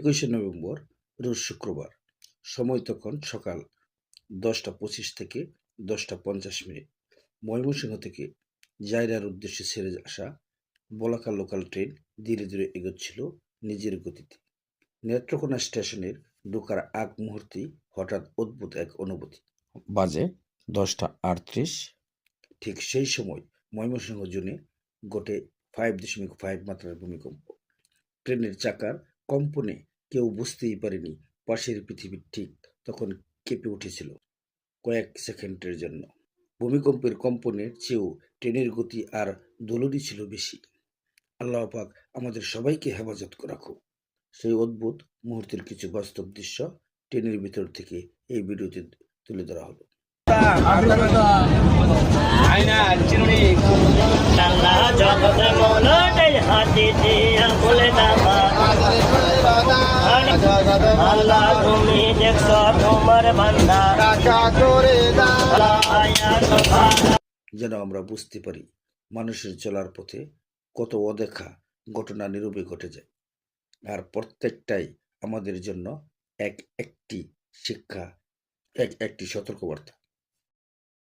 একুশে নভেম্বর, রোজ শুক্রবার। সময় তখন সকাল দশটা পঁচিশ থেকে দশটা পঞ্চাশ মিনিট। ময়মনসিংহ থেকে জায়রার উদ্দেশ্যে ছেড়ে আসা বলাকা লোকাল ট্রেন ধীরে ধীরে এগোচ্ছিল নিজের গতিতে। নেত্রকোনা স্টেশনের ঢোকার আগ মুহূর্তেই হঠাৎ অদ্ভুত এক অনুভূতি। বাজে দশটা আটত্রিশ। ঠিক সেই সময় ময়মনসিংহ জুনে গোটে ফাইভ দশমিক ফাইভ মাত্রার ভূমিকম্প। ট্রেনের চাকার কম্পনে কেউ বুঝতেই পারেনি পাশের পৃথিবীর ঠিক তখন কেঁপে উঠেছিল কয়েক সেকেন্ডের জন্য। ভূমিকম্পের কম্পনের চেয়েও ট্রেনের গতি আর দোলনই ছিল বেশি। আল্লাহ পাক আমাদের সবাইকে হেফাজত রাখুক। সেই অদ্ভুত মুহূর্তের কিছু বাস্তব দৃশ্য ট্রেনের ভিতর থেকে এই ভিডিওতে তুলে ধরা হলো। হাতে আল্লাহ তুমি তোমার বান্দা করে যেন আমরা বুঝতে পারি মানুষের চলার পথে কত অদেখা ঘটনা নিরূপে ঘটে যায়। আর প্রত্যেকটাই আমাদের জন্য এক একটি শিক্ষা, এক একটি সতর্কবার্তা।